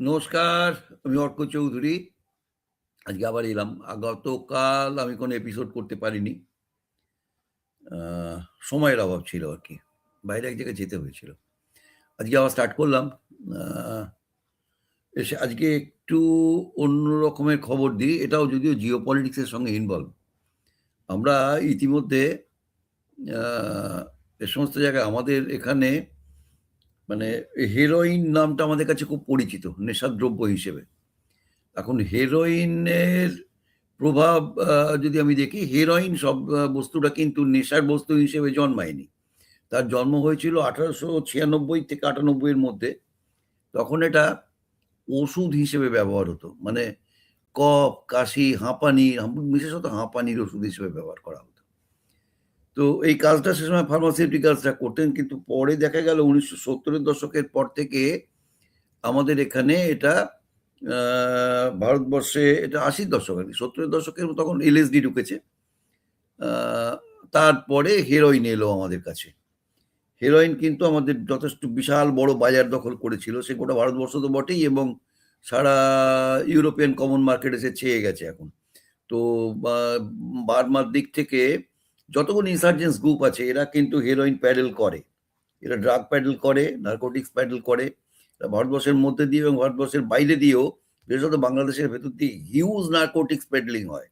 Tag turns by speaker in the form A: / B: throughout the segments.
A: নমস্কার, আমি অর্ক চৌধুরী। আজকে আবার এলাম। গতকাল আমি কোনো এপিসোড করতে পারিনি। সময়ের অভাব ছিল আর কি বাইরে এক জায়গায় যেতে হয়েছিল। আজকে আবার স্টার্ট করলাম। এসে আজকে একটু অন্য রকমের খবর দিই। এটাও যদিও জিও পলিটিক্সের সঙ্গে ইনভলভ। আমরা ইতিমধ্যে এ সমস্ত জায়গায় আমাদের এখানে মানে হেরোইন নামটা আমাদের কাছে খুব পরিচিত নেশার দ্রব্য হিসেবে। এখন হেরোইনের প্রভাব যদি আমি দেখি হেরোইন সব বস্তুটা কিন্তু নেশার বস্তু হিসেবে জন্মায়নি। তার জন্ম হয়েছিল ১৮৯৬ থেকে ৯৮ এর মধ্যে। তখন এটা ওষুধ হিসেবে ব্যবহার হতো। মানে কফ, কাশি, হাঁপানি, বিশেষত হাঁপানির ওষুধ হিসেবে ব্যবহার করা হতো। তো এই কাজটা সে সময় ফার্মাসিউটিক্যালসরা করতেন। কিন্তু পরে দেখা গেল উনিশশো সত্তরের দশকের পর থেকে আমাদের এখানে এটা ভারতবর্ষে এটা ৮০ র দশক আরকি। ৭০ এর দশকে তখন এলএসডি ঢুকেছে। তারপরে হেরোইন এলো আমাদের কাছে। হেরোইন কিন্তু আমাদের যথেষ্ট বিশাল বড় বাজার দখল করেছিল। সে গোটা ভারতবর্ষ তো বটেই, এবং সারা ইউরোপিয়ান কমন মার্কেট এসে ছেয়ে গেছে এখন। তো বার্মার দিক থেকে যতগুলো ইনসার্জেন্স গ্রুপ আছে এরা কিন্তু হেরোইন প্যাডেল করে। এরা ড্রাগ প্যাডেল করে, নার্কোটিক্স প্যাডেল করে। ভারতবর্ষের মধ্যে দিয়ে এবং ভারতবর্ষের বাইরে দিয়েও বিশেষত বাংলাদেশের ভেতর দিয়ে হিউজ নার্কোটিক্স পেডলিং হয়।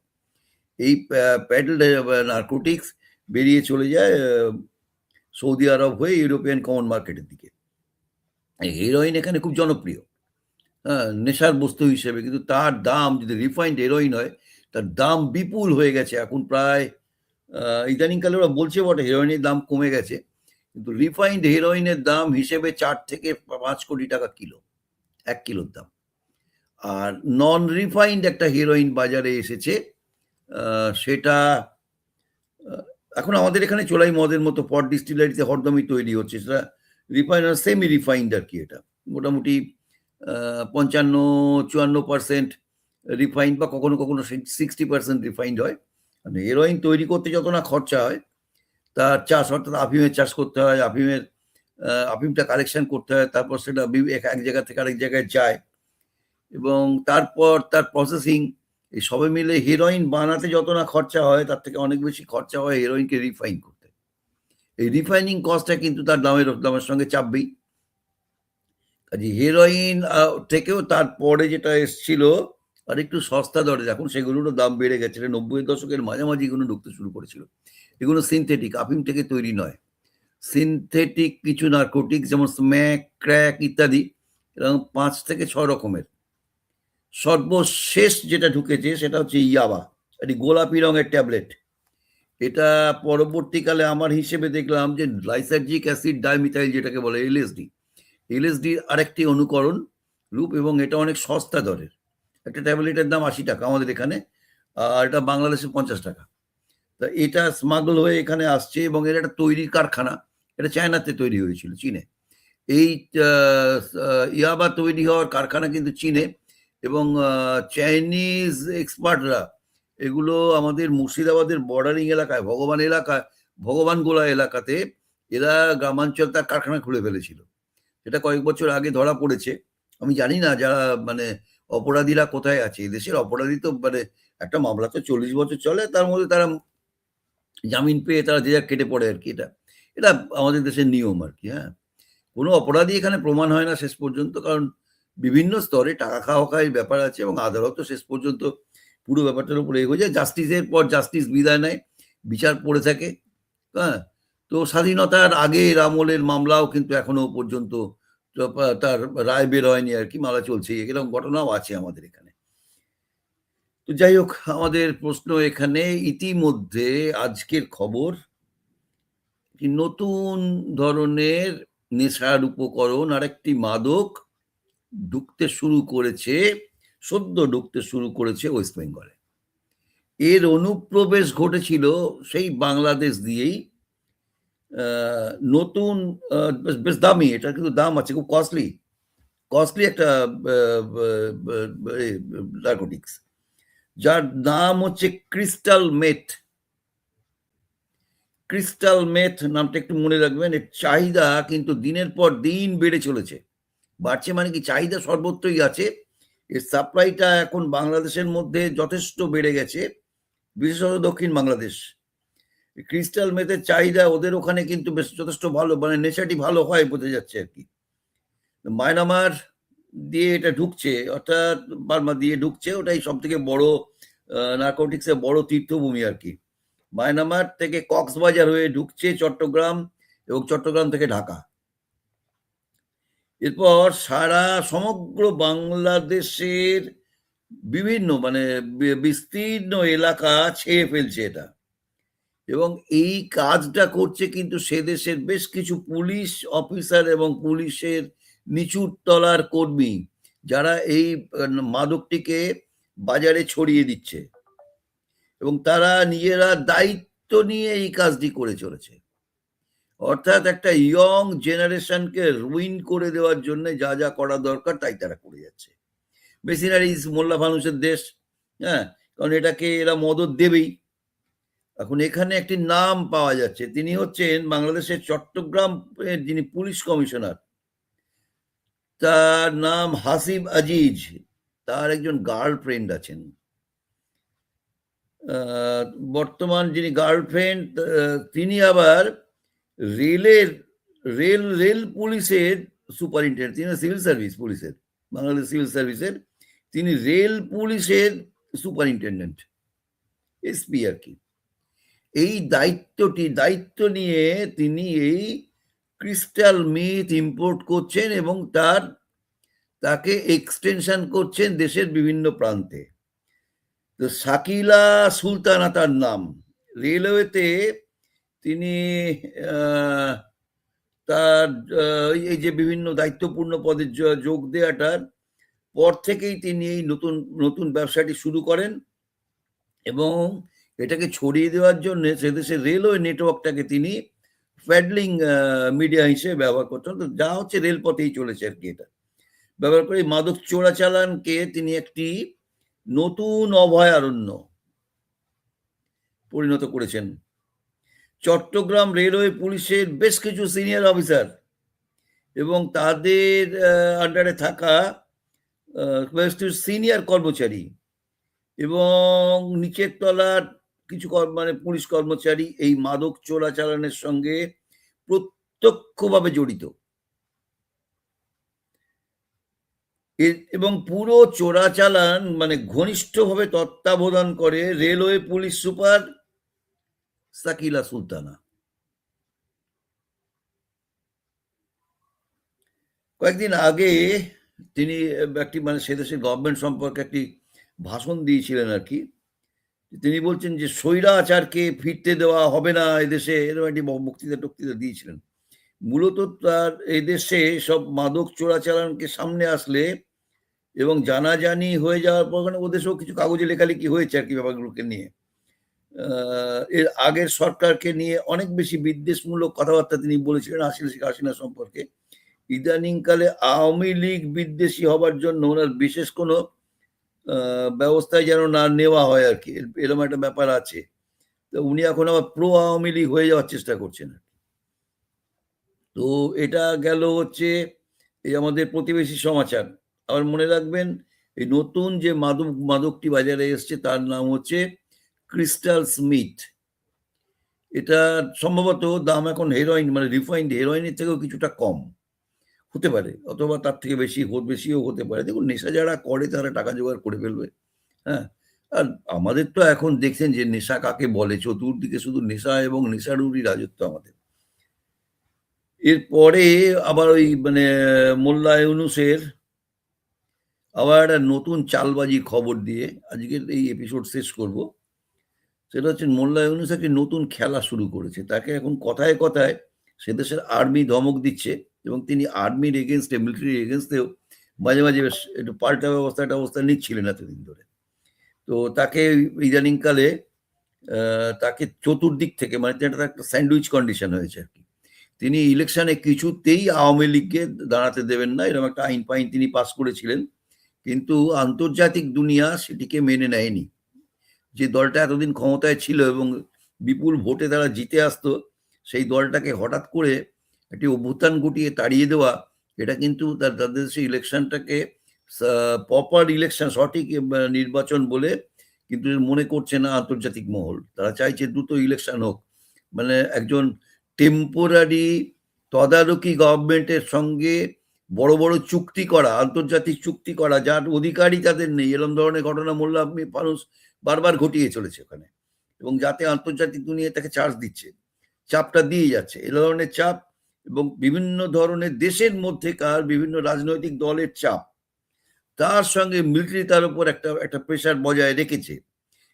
A: এই প্যাডেল নার্কোটিক্স বেরিয়ে চলে যায় সৌদি আরব হয়ে ইউরোপিয়ান কমন মার্কেটের দিকে। হেরোইন এখানে খুব জনপ্রিয়। হ্যাঁ? নেশার বস্তু হিসেবে কিন্তু তার দাম যদি রিফাইন্ড হেরোইন হয়, তার দাম বিপুল হয়ে গেছে। এখন প্রায় ইদানিংকালে ওরা বলছে বটে হেরোইনের দাম কমে গেছে। কিন্তু রিফাইন্ড হেরোইনের দাম হিসেবে চার থেকে পাঁচ কোটি টাকা কিলো। এক কিলোর দাম। আর নন রিফাইন্ড একটা হেরোইন বাজারে এসেছে। সেটা এখন আমাদের এখানে চোলাই মদের মতো পট ডিস্টিলারিতে হরদমই তৈরি হচ্ছে। সেটা রিফাইন্ড আর সেমি রিফাইন্ড আর কি এটা। মোটামুটি আ ৫৫-৫৪% রিফাইন্ড বা কখনো, কখনো সিক্সটি 60% রিফাইন্ড হয়। মানে হেরোইন তৈরি করতে যত না খরচা হয়, তার চাষ অর্থাৎ আফিমের চাষ করতে হয়, আফিমের আফিমটা কালেকশন করতে হয়। তারপর সেটা এক জায়গা থেকে আরেক জায়গায় যায়। এবং তারপর তার প্রসেসিং এই সবে মিলে হেরোইন বানাতে যত না খরচা হয়, তার থেকে অনেক বেশি খরচা হয় হেরোইনকে রিফাইন করতে। এই রিফাইনিং কস্টটা কিন্তু তার দামের দামের সঙ্গে চাপবেই। কাজে হেরোইন থেকেও তারপরে যেটা এসছিল আরেকটু সস্তা দরে এখন সেগুলোরও দাম বেড়ে গেছে। ৯০ দশকের মাঝামাঝি এগুলো ঢুকতে শুরু করেছিল। এগুলো সিনথেটিক আফিম থেকে তৈরি নয়। সিনথেটিক কিছু নার্কোটিক যেমন স্ম্যাক, ক্র্যাক ইত্যাদি এরকম পাঁচ থেকে ৬ রকমের। সর্বশেষ যেটা ঢুকেছে সেটা হচ্ছে ইয়াবা। এটি গোলাপি রঙের ট্যাবলেট। এটা পরবর্তীকালে আমার হিসেবে দেখলাম যে লাইসার্জিক অ্যাসিড ডাইমিথাইল যেটাকে বলে এলএসডি। এলএসডির আরেকটি অনুকরণ রূপ এবং এটা অনেক সস্তা দরের। একটা ট্যাবলেটের দাম ৳৮০ আমাদের এখানে। আর এটা বাংলাদেশে ৳৫০ তা এটা স্মাগল হয়ে এখানে আসছে এবং এর একটা তৈরির কারখানা। এটা চায়নাতে তৈরি হয়েছিল, চীনে। এই ইয়াবা তৈরি হওয়ার কারখানা কিন্তু চীনে এবং চাইনিজ এক্সপার্টরা এগুলো আমাদের মুর্শিদাবাদের বর্ডারিং এলাকায়, ভগবান এলাকায় ভগবানগোলা এলাকাতে এরা গ্রামাঞ্চল তার কারখানা খুলে ফেলেছিল। এটা কয়েক বছর আগে ধরা পড়েছে। আমি জানি না যারা মানে অপরাধীরা কোথায় আছে। এদেশের অপরাধী তো মানে একটা মামলা তো ৪০ বছর চলে, তার মধ্যে তারা জামিন পেয়ে তারা যে যার কেটে পড়ে আর কি এটা। এটা আমাদের দেশের নিয়ম আর কি হ্যাঁ? কোনো অপরাধী এখানে প্রমাণ হয় না শেষ পর্যন্ত। কারণ বিভিন্ন স্তরে টাকা খাওয়া খাওয়ির ব্যাপার আছে এবং আদালতও শেষ পর্যন্ত পুরো ব্যাপারটার উপরে এগোয় যায়। জাস্টিসের পর জাস্টিস বিদায় নেয়। বিচার পড়ে থাকে। হ্যাঁ? তো স্বাধীনতার আগের আমলের মামলাও কিন্তু এখনও পর্যন্ত তার রায় বের হয়নি আর কি মালা চলছে এরকম ঘটনাও আছে আমাদের এখানে। তো যাই হোক আমাদের প্রশ্ন এখানে ইতিমধ্যে আজকের খবর নতুন ধরনের নেশার উপকরণ আরেকটি মাদক ঢুকতে শুরু করেছে, সদ্য ঢুকতে শুরু করেছে ওয়েস্ট বেঙ্গলে। এর অনুপ্রবেশ ঘটেছিল সেই বাংলাদেশ দিয়েই। নতুন বেশ, দামি। এটার কিন্তু দাম আছে খুব কস্টলি। কস্টলি একটা নারকোটিক্স। যার নাম হচ্ছে ক্রিস্টাল মেথ। ক্রিস্টাল মেথ নামটা একটু মনে রাখবেন। এর চাহিদা কিন্তু দিনের পর দিন বেড়ে চলেছে। বাড়ছে মানে কি চাহিদা সর্বত্রই আছে এর সাপ্লাইটা এখন বাংলাদেশের মধ্যে যথেষ্ট বেড়ে গেছে বিশেষত দক্ষিণ বাংলাদেশ ক্রিস্টাল মেথের চাহিদা ওদের ওখানে কিন্তু বেশ যথেষ্ট ভালো মানে নেশাটি ভালো হয় বোঝা যাচ্ছে আর কি। মায়ানমার দিয়ে এটা ঢুকছে, অর্থাৎ বার্মা দিয়ে ঢুকছে, ওটাই সব থেকে বড় নার্কোটিক্সের বড় তীর্থভূমি আর কি। মায়ানমার থেকে কক্সবাজার হয়ে ঢুকছে চট্টগ্রাম এবং চট্টগ্রাম থেকে ঢাকা। এরপর সারা সমগ্র বাংলাদেশের বিভিন্ন মানে বিস্তীর্ণ এলাকা ছেয়ে ফেলছে এটা। এবং এই কাজটা করছে কিন্তু সে দেশের বেশ কিছু পুলিশ অফিসার এবং পুলিশের নিচুর তলার কর্মী, যারা এই মাদকটিকে বাজারে ছড়িয়ে দিচ্ছে। এবং তারা নিজেরা দায়িত্ব নিয়ে এই কাজটি করে চলেছে। অর্থাৎ একটা ইয়ং জেনারেশনকে রুইন করে দেওয়ার জন্য যা যা করা দরকার তাই তারা করে যাচ্ছে। মেশিনারিজ মোল্লা মানুষের দেশ হ্যাঁ? কারণ এটাকে এরা মদত দেবেই। এখন এখানে একটি নাম পাওয়া যাচ্ছে। তিনি হচ্ছেন বাংলাদেশের চট্টগ্রাম যিনি পুলিশ কমিশনার, তার নাম হাসিব আজিজ। তার একজন গার্লফ্রেন্ড আছেন। বর্তমান যিনি গার্লফ্রেন্ড তিনি আবার রেলের, রেল রেল পুলিশের সুপারিনটেন্ডেন্ট তিনি সিভিল সার্ভিস পুলিশের, বাংলাদেশ সিভিল সার্ভিসের, তিনি রেল পুলিশের সুপারিনটেন্ডেন্ট, এসপি আর কি। এই দায়িত্বটি, দায়িত্ব নিয়ে তিনি এই ক্রিস্টাল মিথ ইম্পোর্ট করছেন এবং তার, তাকে এক্সটেনশন করছেন দেশের বিভিন্ন প্রান্তে। তো শাকিলা সুলতানা তার নাম। রেলওয়েতে তিনি তার এই যে বিভিন্ন দায়িত্বপূর্ণ পদে যোগ দেওয়াটার পর থেকেই তিনি এই নতুন নতুন ব্যবসাটি শুরু করেন এবং এটাকে ছড়িয়ে দেওয়ার জন্য সে দেশের রেলওয়ে নেটওয়ার্কটাকে তিনি প্যাডলিং মিডিয়া হিসেবে ব্যবহার করতেন তো যা হচ্ছে রেলপথেই চলেছে আর কি এটা। ব্যবহার করে মাদক চোরাচালানকে তিনি একটি নতুন অভয়ারণ্য পরিণত করেছেন। চট্টগ্রাম রেলওয়ে পুলিশের বেশ কিছু সিনিয়র অফিসার এবং তাদের আন্ডারে থাকা সিনিয়র কর্মচারী এবং নিচের তলার কিছু মানে পুলিশ কর্মচারী এই মাদক চোরাচালানের সঙ্গে প্রত্যক্ষভাবে জড়িত। এবং পুরো চোরাচালান মানে ঘনিষ্ঠভাবে তত্ত্বাবধান করে railway police super Shakila Sultana. কয়েকদিন আগে তিনি একটি মানে সে দেশের গভর্নমেন্ট সম্পর্কে একটি ভাষণ দিয়েছিলেন আর কি। তিনি বলছেন যে স্বৈরাচারকে ফিরতে দেওয়া হবে না এদেশে এরকম একটি বক্তৃতা টক্তৃতা দিয়েছিলেন। মূলত তার এদেশে সব মাদক চোরাচালানকে সামনে আসলে এবং জানাজানি হয়ে যাওয়ার পর মানে ওদেশেও কিছু কাগজে লেখালেখি হয়েছে আর কি ব্যাপারগুলোকে নিয়ে। এর আগের সরকারকে নিয়ে অনেক বেশি বিদ্বেষমূলক কথাবার্তা তিনি বলেছিলেন আশিল শেখ হাসিনা সম্পর্কে। ইদানিংকালে আওয়ামী লীগ বিদ্বেষী হবার জন্য ওনার বিশেষ কোনো ব্যবস্থায় যেন না নেওয়া হয় আর কি। এর- এরকম একটা ব্যাপার আছে। তো উনি এখন আবার প্রো আওয়ামী লীগ হয়ে যাওয়ার চেষ্টা করছেন তো এটা গেল হচ্ছে এই আমাদের প্রতিবেশী সমাচার। আবার মনে রাখবেন, এই নতুন যে মাদক, মাদকটি বাজারে এসছে, তার নাম হচ্ছে ক্রিস্টাল স্মিথ। এটা সম্ভবত দাম এখন হেরোইন মানে রিফাইন্ড হেরোইনের থেকেও কিছুটা কম। হতে পারে, অথবা তার থেকে বেশি বেশিও হতে পারে। দেখুন, নেশা যারা করে তারা টাকা জোগাড় করে ফেলবে হ্যাঁ? আর আমাদের তো এখন দেখছেন যে নেশা কাকে বলে? চতুর্দিকে শুধু নেশা এবং নেশারুরই রাজত্ব আমাদের। এরপরে আবার ওই মানে মোল্লা ইউনুসের আবার একটা নতুন চালবাজি খবর দিয়ে আজকের এই এপিসোড শেষ করব। সেটা হচ্ছে মোল্লা ইউনুস একটি নতুন খেলা শুরু করেছে, তাকে এখন কথায় কথায় সে দেশের আর্মি ধমক দিচ্ছে। এবং তিনি আর্মির এগেনস্টে মিলিটারি এগেনস্টেও মাঝে মাঝে বেশ একটু পাল্টা ব্যবস্থা, একটা অবস্থা নিচ্ছিলেন এতদিন ধরে। তো তাকে ইদানিংকালে তাকে চতুর্দিক থেকে মানে একটা স্যান্ডউইচ কন্ডিশন হয়েছে আর কি। তিনি ইলেকশনে কিছুতেই আওয়ামী লীগকে দাঁড়াতে দেবেন না, এরকম একটা আইন পাইন তিনি পাস করেছিলেন। কিন্তু আন্তর্জাতিক দুনিয়া সেটিকে মেনে নেয়নি। যে দলটা এতদিন ক্ষমতায় ছিল এবং বিপুল ভোটে তারা জিতে আসতো, সেই দলটাকে হঠাৎ করে একটি অভ্যুত্থান ঘটিয়ে তাড়িয়ে দেওয়া, এটা কিন্তু তার- তাদের সেই ইলেকশনটাকে প্রপার ইলেকশন সঠিক নির্বাচন বলে কিন্তু মনে করছে না আন্তর্জাতিক মহল। তারা চাইছে দ্রুত ইলেকশন হোক। মানে একজন টেম্পোরারি তদারকি গভর্নমেন্টের সঙ্গে বড় বড় চুক্তি করা, আন্তর্জাতিক চুক্তি করা, যার অধিকারই তাদের নেই। এরকম ধরনের ঘটনা মোল্লা মানুষ বারবার ঘটিয়ে চলেছে ওখানে। এবং যাতে আন্তর্জাতিক দুনিয়া তাকে চার্জ দিচ্ছে, চাপটা দিয়ে যাচ্ছে। এ ধরনের চাপ এবং বিভিন্ন ধরনের দেশের মধ্যেকার বিভিন্ন রাজনৈতিক দলের চাপ, তার সঙ্গে মিলিটারি তার উপর একটা একটা প্রেশার বজায় রেখেছে।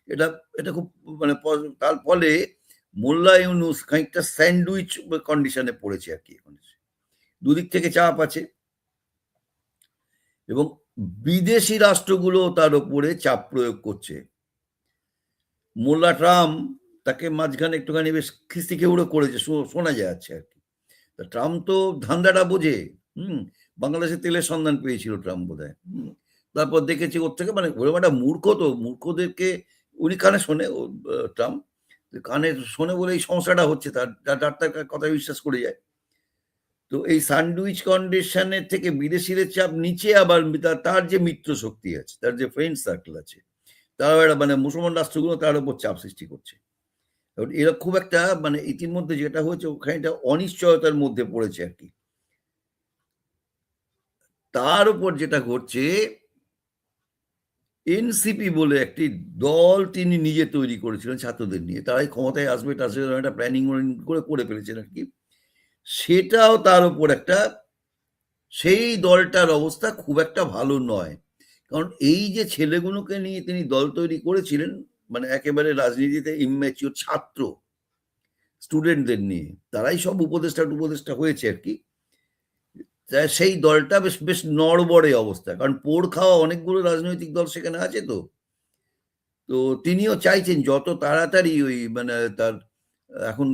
A: এটা এটা খুব মানে তার ফলে মোল্লা ইউনুস খানিকটা স্যান্ডউইচ কন্ডিশনে পড়েছে আর কি এখন। দুদিক থেকে চাপ আছে। এবং বিদেশি রাষ্ট্রগুলো তার উপরে চাপ প্রয়োগ করছে। মোল্লা ট্রাম্প তাকে মাঝখানে একটুখানি বেশ খিস্তি খেউড়ো করেছে শোনা যাচ্ছে আর তা ট্রাম্প তো ধান্দাটা বোঝে, হুম? বাংলাদেশে তেলের সন্ধান পেয়েছিল ট্রাম্প বোধ হয় তারপর দেখেছি ওর থেকে মানে ওরকম একটা মূর্খ তো, মূর্খদেরকে উনি কানে শোনে ট্রাম্প কানে শোনে বলে এই সমস্যাটা হচ্ছে, তার তার তার তার কথা বিশ্বাস করে যায়। তো এই স্যান্ডউইচ কন্ডিশনের থেকে বিদেশিদের চাপ নিচে আবার তার তার যে মিত্র শক্তি আছে, তার যে ফ্রেন্ড সার্কেল আছে, তারাও একটা মানে মুসলমান রাষ্ট্রগুলো তার উপর চাপ সৃষ্টি করছে। এরা খুব একটা মানে ইতিমধ্যে যেটা হয়েছে ওখানে একটা অনিশ্চয়তার মধ্যে পড়েছে আর কি। তার উপর যেটা ঘটছে এনসিপি বলে একটি দল তিনি নিজে তৈরি করেছিলেন ছাত্রদের নিয়ে। তারাই ক্ষমতায় আসবে একটা প্ল্যানিং করে করে ফেলেছেন আর কি। সেটাও তার উপর একটা, সেই দলটার অবস্থা খুব একটা ভালো নয়। কারণ এই যে ছেলেগুলোকে নিয়ে তিনি দল তৈরি করেছিলেন মানে একেবারে রাজনীতিতে ইম্যাচিওর ছাত্র স্টুডেন্টদের নিয়ে। তারাই সব উপদেষ্টা উপদেষ্টা হয়েছে আর কি। সেই দলটা বেশ বেশ নড়বড়ে অবস্থা। কারণ পোড় খাওয়া অনেকগুলো রাজনৈতিক দল সেখানে আছে তো। তো তিনিও চাইছেন যত তাড়াতাড়ি ওই মানে তার, এখন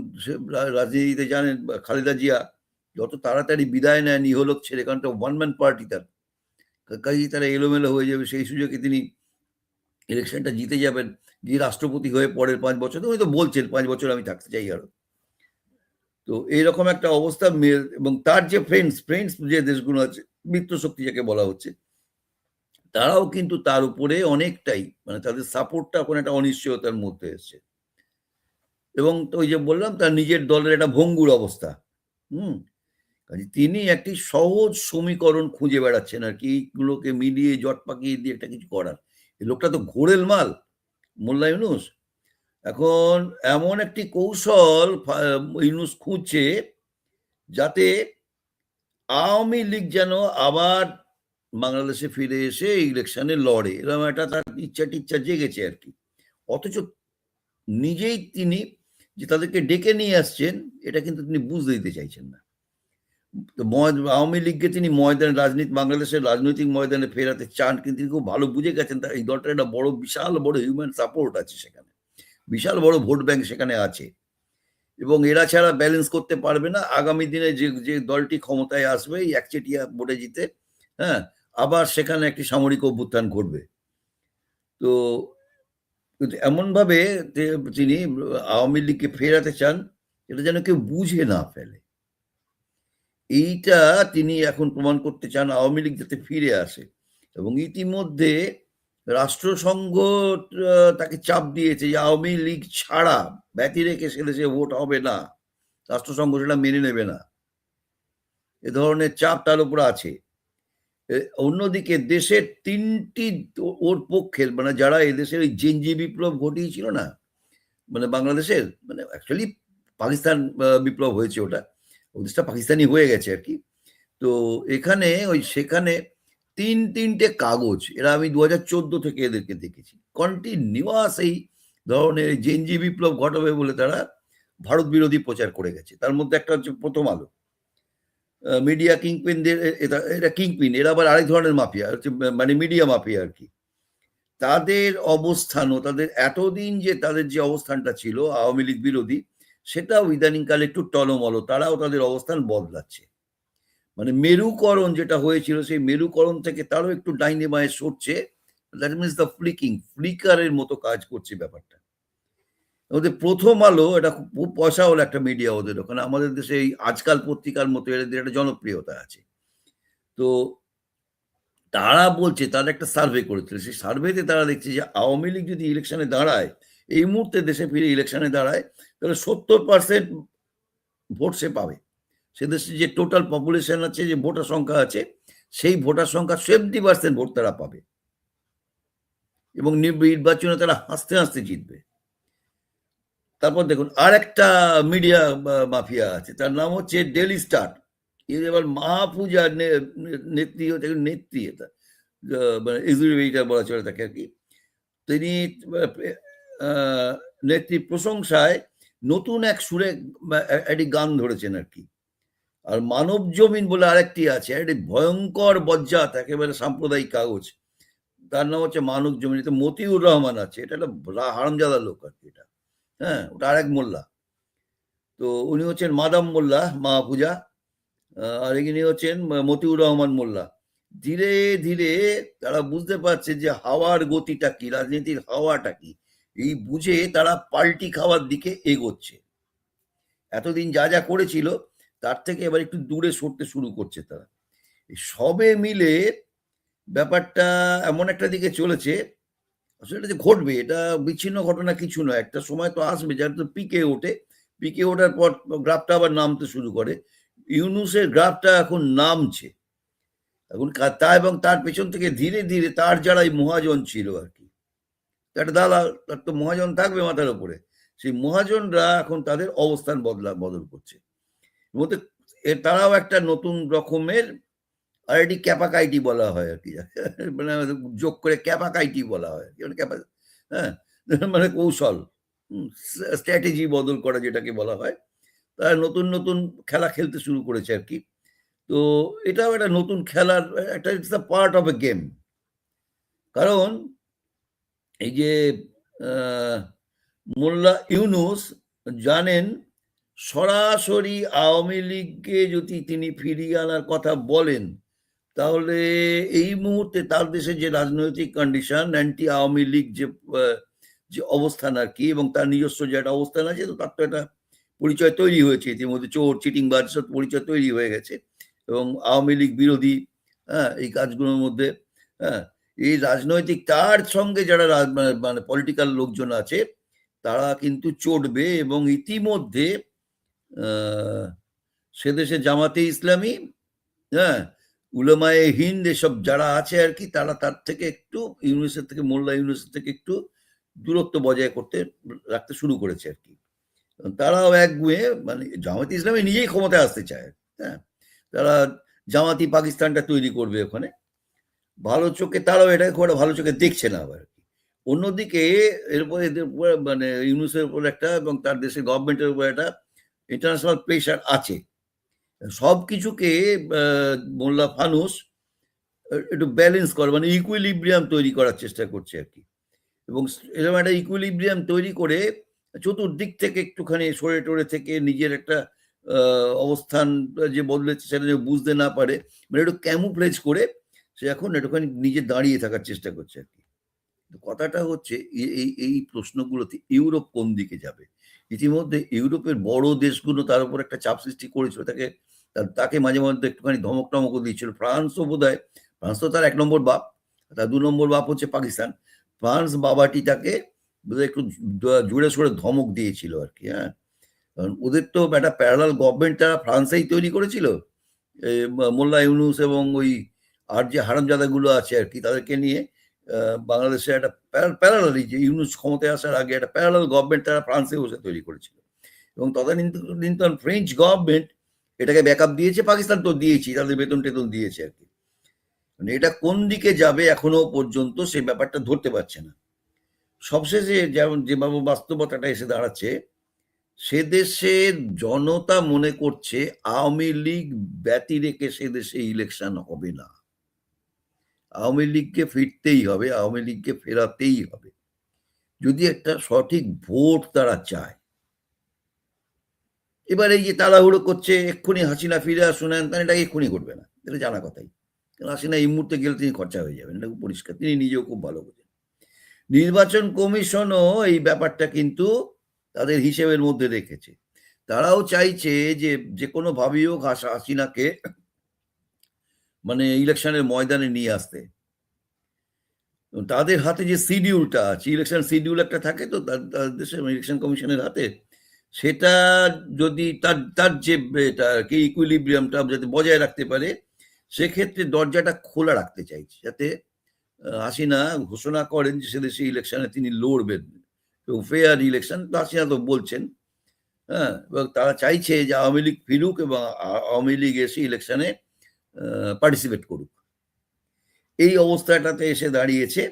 A: রাজনীতিতে জানেন খালেদা জিয়া, যত তাড়াতাড়ি বিদায় নেন ইহলোক ছেড়ে, কারণ ওয়ান ম্যান পার্টি তার। কাজেই তারা এলোমেলো হয়ে যাবে, সেই সুযোগে তিনি ইলেকশনটা জিতে যাবেন। গিয়ে রাষ্ট্রপতি হয়ে পরের পাঁচ বছর, উনি তো বলছেন পাঁচ বছর আমি থাকতে চাই আরও তো এইরকম একটা অবস্থা এবং তার যে ফ্রেন্ডস ফ্রেন্ডস যে দেশগুলো আছে, মিত্র শক্তি যাকে বলা হচ্ছে, তারাও কিন্তু তার উপরে অনেকটাই মানে তাদের সাপোর্টটা এখন একটা অনিশ্চয়তার মধ্যে এসছে। এবং তো ওই যে বললাম, তার নিজের দলের একটা ভঙ্গুর অবস্থা। হুম? কাজে তিনি একটি সহজ সমীকরণ খুঁজে বেড়াচ্ছেন আর কি, এইগুলোকে মিলিয়ে জট পাকিয়ে দিয়ে একটা কিছু করার। লোকটা তো ঘোরেল মাল। মোল্লা ইউনুস। এখন এমন একটি কৌশল ইউনুস খুঁজছে যাতে আওয়ামী লীগ যেন আবার বাংলাদেশে ফিরে এসে ইলেকশনে লড়ে। এরকম একটা তার ইচ্ছা টিচ্ছা জেগেছে আর কি। অথচ নিজেই তিনি যে তাদেরকে ডেকে নিয়ে আসছেন, এটা কিন্তু তিনি বুঝতে দিতে চাইছেন না। আওয়ামী লীগকে তিনি ময়দানে, রাজনীতি, বাংলাদেশের রাজনৈতিক ময়দানে ফেরাতে চান, কিন্তু তিনি খুব ভালো বুঝে গেছেন তার এই দলটার একটা বড়, বিশাল বড় হিউম্যান সাপোর্ট আছে সেখানে। বিশাল বড় ভোট ব্যাংক সেখানে আছে। এবং এরা ছাড়া ব্যালেন্স করতে পারবে না। আগামী দিনে যে যে দলটি ক্ষমতায় আসবে, এই একচেটিয়া ভোটে জিতে হ্যাঁ আবার সেখানে একটি সামরিক অভ্যুত্থান ঘটবে। তো, এমনভাবে তিনি আওয়ামী লীগকে ফেরাতে চান, এটা যেন কেউ বুঝে না ফেলে। এইটা তিনি এখন প্রমাণ করতে চান আওয়ামী লীগ যাতে ফিরে আসে। এবং ইতিমধ্যে রাষ্ট্রসংঘ তাকে চাপ দিয়েছে যে আওয়ামী লীগ ছাড়া ব্যতি রেখে সে দেশে ভোট হবে না। রাষ্ট্রসংঘ সেটা মেনে নেবে না। এ ধরনের চাপ তার উপর আছে। অন্যদিকে দেশের তিনটি ওর পক্ষের মানে যারা এদেশের ওই জেনজি বিপ্লব ঘটিয়েছিল না মানে বাংলাদেশের মানে অ্যাকচুয়ালি পাকিস্তান বিপ্লব হয়েছে ওটা। দেশটা পাকিস্তানি হয়ে গেছে আর কি। তো এখানে ওই সেখানে তিন তিনটে কাগজ, এরা আমি দু হাজার চোদ্দ থেকে এদেরকে দেখেছি। কন্টিনিউয়াস এই ধরনের জেনজি বিপ্লব ঘটাবে বলে তারা ভারত বিরোধী প্রচার করে গেছে। তার মধ্যে একটা হচ্ছে প্রথম আলো। মিডিয়া কিংপিনদের এটা কিংপিন এরা আবার আরেক ধরনের মাফিয়া হচ্ছে মানে মিডিয়া মাফিয়া আর কি। তাদের অবস্থানও, তাদের এতদিন যে তাদের যে অবস্থানটা ছিল, আওয়ামী লীগ বিরোধী সেটাও ইদানিংকালে একটু টলমলো তারাও তাদের অবস্থান বদলাচ্ছে। মানে মেরুকরণ যেটা হয়েছিল, সেই মেরুকরণ থেকে তারও একটু ডাইনে বাঁয়ে সরছে। দ্যাট মিনস দ্য ফ্লিকিং ফ্লিকারের মতো কাজ করছে ব্যাপারটা। ওদের প্রথম আলো, এটা খুব পয়সা হলো একটা মিডিয়া ওদের ওখানে। আমাদের দেশে এই আজকাল পত্রিকার মতো এদের একটা জনপ্রিয়তা আছে। তো তারা বলছে, তারা একটা সার্ভে করেছিল। সেই সার্ভেতে তারা দেখছে যে আওয়ামী লীগ যদি ইলেকশনে দাঁড়ায়, এই মুহূর্তে দেশে ফিরে ইলেকশনে দাঁড়ায় তাহলে সত্তর পার্সেন্ট ভোট সে পাবে। সে দেশে যে টোটাল পপুলেশন আছে, যে ভোটার সংখ্যা আছে, সেই ভোটার সংখ্যা সেভেন্টি পার্সেন্ট ভোট তারা পাবে। এবং নির্বাচনে তারা হাসতে হাসতে জিতবে। তারপর দেখুন আর একটা মিডিয়া মাফিয়া আছে, তার নাম হচ্ছে ডেলি স্টার এর এবার মাহফুজা নেত্রী হচ্ছে নেত্রী, এটা মানে এক্সিবিটার বলা চলে থাকে আর কি। তিনি নেত্রী প্রশংসায় নতুন এক সুরে একটি গান ধরেছেন আর কি। আর মানব জমিন বলে আরেকটি আছে একটি ভয়ঙ্কর বজ্জাত, একেবারে সাম্প্রদায়িক কাগজ। তার নাম হচ্ছে মানব জমিন। এটা মতিউর রহমান আছে, এটা একটা হারামজাদা লোক আর কি এটা। হ্যাঁ ওটা আরেক মোল্লা। তো উনি হচ্ছেন মাদাম মোল্লা মাহফুজা আর ইনি হচ্ছেন মতিউর রহমান মোল্লা। ধীরে ধীরে তারা বুঝতে পারছে যে হাওয়ার গতিটা কি, রাজনীতির হাওয়াটা কি। এই বুঝে তারা পাল্টি খাওয়ার দিকে এগোচ্ছে। এতদিন যা যা করেছিল, তার থেকে এবার একটু দূরে সরতে শুরু করছে তারা। সবে মিলে ব্যাপারটা এমন একটা দিকে চলেছে, আসলে এটা যে ঘটবে, এটা বিচ্ছিন্ন ঘটনা কিছু নয়। একটা সময় তো আসবে, যার তো পিকে ওঠে, পিকে ওঠার পর গ্রাফটা আবার নামতে শুরু করে। ইউনুসের গ্রাফটা এখন নামছে। এখন তা এবং তার পেছন থেকে ধীরে ধীরে তার যারাই মহাজন ছিল আর একটা দাদা তার তো মহাজন থাকবে মাথার উপরে। সেই মহাজনরা এখন তাদের অবস্থান বদলা, বদল করছে। তারাও একটা নতুন রকমের আর এটি ক্যাপাকাইটি বলা হয় আর কি। মানে যোগ করে ক্যাপাকাইটি বলা হয় ক্যাপা হ্যাঁ মানে কৌশল স্ট্র্যাটেজি বদল করা যেটাকে বলা হয়। তারা নতুন নতুন খেলা খেলতে শুরু করেছে আর কি। তো এটাও একটা নতুন খেলার, একটা it's the part of a game কারণ এই যে মোল্লা ইউনুস জানেন, সরাসরি আওয়ামী লীগকে যদি তিনি ফিরিয়ে আনার কথা বলেন, তাহলে এই মুহূর্তে তার দেশে যে রাজনৈতিক কন্ডিশন অ্যান্টি আওয়ামী লীগ যে যে অবস্থান আর কি এবং তার নিজস্ব যে একটা অবস্থান আছে, তো তার তো একটা পরিচয় তৈরি হয়েছে। ইতিমধ্যে চোর, চিটিংবাজ সব পরিচয় তৈরি হয়ে গেছে এবং আওয়ামী লীগ বিরোধী হ্যাঁ এই কাজগুলোর মধ্যে হ্যাঁ এই রাজনৈতিক তার সঙ্গে যারা মানে পলিটিক্যাল লোকজন আছে, তারা কিন্তু চটবে এবং ইতিমধ্যে সে দেশে জামাতে ইসলামী হ্যাঁ উলেমায়ে হিন্দ এসব যারা আছে আর কি, তারা তার থেকে একটু ইউনিভার্সিটি থেকে, মোল্লা ইউনিভার্সিটি থেকে একটু দূরত্ব বজায় করতে, রাখতে শুরু করেছে আর কি। তারাও এক গুয়ে মানে জামাতি ইসলামী নিজেই ক্ষমতায় আসতে চায় হ্যাঁ তারা জামাতি পাকিস্তানটা তৈরি করবে ওখানে। ভালো চোখে তারাও এটা খুব একটা ভালো চোখে দেখছে না আবার। অন্যদিকে এরপরে এদের উপরে মানে ইউনুসের উপর একটা এবং তার দেশের গভর্নমেন্টের উপর একটা ইন্টারন্যাশনাল প্রেশার আছে। সব কিছুকে মোল্লা ফানুস একটু ব্যালেন্স করে মানে ইকুইলিব্রিয়াম তৈরি করার চেষ্টা করছে আর কি। এবং এরকম একটা ইকুইলিব্রিয়াম তৈরি করে চতুর্দিক থেকে একটুখানি সরে টরে থেকে নিজের একটা অবস্থান যে বদলেছে সেটা যে বুঝতে না পারে মানে একটু ক্যামুপ্লেজ করে সে এখন একটুখানি নিজে দাঁড়িয়ে থাকার চেষ্টা করছে আর কি। কথাটা হচ্ছে এই এই প্রশ্নগুলোতে ইউরোপ কোন দিকে যাবে? ইতিমধ্যে ইউরোপের বড় দেশগুলো তার উপর একটা চাপ সৃষ্টি করেছিল, তাকে তাকে মাঝে মধ্যে একটুখানি ধমক টমক দিয়েছিল। ফ্রান্সও বোধ হয় ফ্রান্স তো তার এক নম্বর বাপ, তার দু নম্বর বাপ হচ্ছে পাকিস্তান। ফ্রান্স বাবাটি তাকে একটু জুড়ে সরে ধমক দিয়েছিল আর কি হ্যাঁ। কারণ ওদের তো একটা প্যারালাল গভর্নমেন্ট তারা ফ্রান্সেই তৈরি করেছিল মোল্লা ইউনুস এবং ওই আর যে হারামজাদাগুলো আছে আর কি, তাদেরকে নিয়ে বাংলাদেশে একটা প্যারালালি যে ইউনুস ক্ষমতায় আসার আগে একটা প্যারালাল গভর্নমেন্ট তারা ফ্রান্সে বসে তৈরি করেছিল। এবং তদানীন্তন ফ্রেঞ্চ গভর্নমেন্ট এটাকে ব্যাকআপ দিয়েছে, পাকিস্তান তো দিয়েছি, তাদের বেতন টেতন দিয়েছে আর কি। মানে এটা কোন দিকে যাবে এখনও পর্যন্ত সেই ব্যাপারটা ধরতে পারছে না। সবশেষে যেমন যেভাবে বাস্তবতাটা এসে দাঁড়াচ্ছে, সে দেশে জনতা মনে করছে আওয়ামী লীগ ব্যতি রেখে সে দেশে ইলেকশন হবে না। আওয়ামী লীগকে ফিরতেই হবে, আওয়ামী লীগকে ফেরাতেই হবে। যদি একটা সঠিক ভোট তারা চায়। এবার এই যে তাড়াহুড়ো করছে, এক্ষুনি হাসিনা ফিরে আসুন, তাহলে এটা এক্ষুনি করবে না, এটা জানা কথাই। হাসিনা এই মুহূর্তে গেলে তিনি খরচা হয়ে যাবেন, এটা পরিষ্কার, তিনি নিজেও খুব ভালো বোঝেন। নির্বাচন কমিশনও এই ব্যাপারটা কিন্তু তাদের হিসেবের মধ্যে রেখেছে। তারাও চাইছে যে যে কোনো ভাবেই হোক হাসিনাকে মানে ইলেকশনের ময়দানে নিয়ে আসতে। তাদের হাতে যে শিডিউলটা আছে, ইলেকশন শিডিউল একটা থাকে তো দেশের ইলেকশন কমিশনের হাতে, সেটা যদি তার তার যে কি ইকুইলিব্রিয়ামটা যাতে বজায় রাখতে পারে, সেক্ষেত্রে দরজাটা খোলা রাখতে চাইছে, যাতে হাসিনা ঘোষণা করেন যে সে দেশে ইলেকশনে তিনি লড়বেন। এবং ফেয়ার ইলেকশন হাসিনা তো বলছেন হ্যাঁ এবং তারা চাইছে যে আওয়ামী লীগ ফিরুক এবং আওয়ামী লীগ এসে ইলেকশনে পার্টিসিপেট করুক। এই অবস্থাটাতে এসে দাঁড়িয়েছে।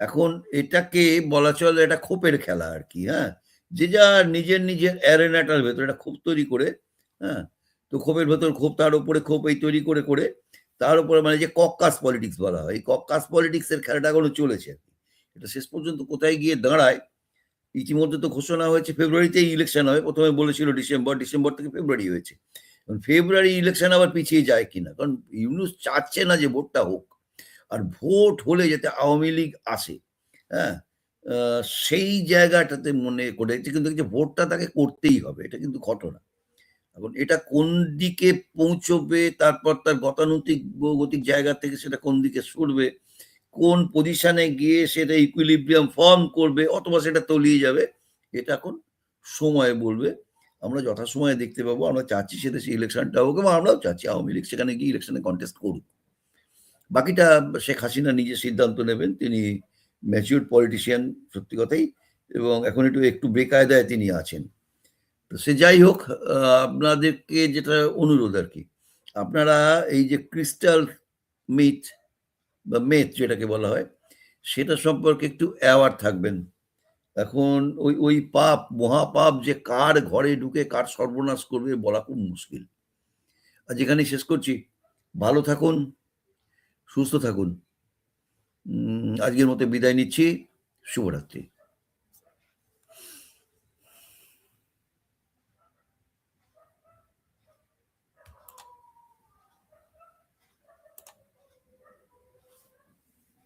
A: এখন এটাকে বলা চলে এটা খোপের খেলা আর কি হ্যাঁ? যে যা নিজের নিজের অ্যারেনাটার ভেতর একটা ক্ষোভ তৈরি করে হ্যাঁ? তো খোপের ভেতর ক্ষোভ তার উপরে ক্ষোভ এই তৈরি করে করে তার উপরে মানে যে কক্কাস পলিটিক্স বলা হয়, এই কক্কাস পলিটিক্সের খেলাটা এখনও চলেছে। এটা শেষ পর্যন্ত কোথায় গিয়ে দাঁড়ায়, ইতিমধ্যে তো ঘোষণা হয়েছে, ফেব্রুয়ারিতেই ইলেকশন হবে। প্রথমে বলেছিল ডিসেম্বর ডিসেম্বর থেকে ফেব্রুয়ারি হয়েছে। এখন ফেব্রুয়ারি ইলেকশন আবার পিছিয়ে যায় কিনা? কারণ ইউনুস চাচ্ছে না যে ভোটটা হোক। আর ভোট হলে যাতে আওয়ামী লীগ আসে হ্যাঁ? সেই জায়গাটাতে মনে করে কিন্তু ভোটটা তাকে করতেই হবে, এটা কিন্তু ঘটনা। এখন এটা কোন দিকে পৌঁছবে, তারপর তার গতানুতিক গতিক জায়গা থেকে সেটা কোন দিকে সরবে, কোন পজিশনে গিয়ে সেটা ইকুইলিব্রিয়াম ফর্ম করবে, অথবা সেটা তলিয়ে যাবে, এটা এখন সময় বলবে। আমরা যথাসময়ে দেখতে পাবো, আমরা চাচ্ছি সেটা সেই ইলেকশনটা হোক এবং আমরাও চাচ্ছি আওয়ামী লীগ সেখানে গিয়ে ইলেকশনে কন্টেস্ট করুক। বাকিটা শেখ হাসিনা নিজে সিদ্ধান্ত নেবেন, তিনি ম্যাচিউর পলিটিশিয়ান সত্যি কথাই, এবং এখন একটু একটু বেকায়দায় তিনি আছেন। তো সে যাই হোক আপনাদেরকে যেটা অনুরোধ আর কি, আপনারা এই যে ক্রিস্টাল মিথ বা মেথ যেটাকে বলা হয়, সেটা সম্পর্কে একটু অ্যাওয়ার থাকবেন। এখন ওই ওই পাপ, মহাপাপ যে কার ঘরে ঢুকে কার সর্বনাশ করবে বলা খুব মুশকিল। আর যেখানে শেষ করছি, ভালো থাকুন, সুস্থ থাকুন। আজকের মতো বিদায় নিচ্ছি। শুভরাত্রি।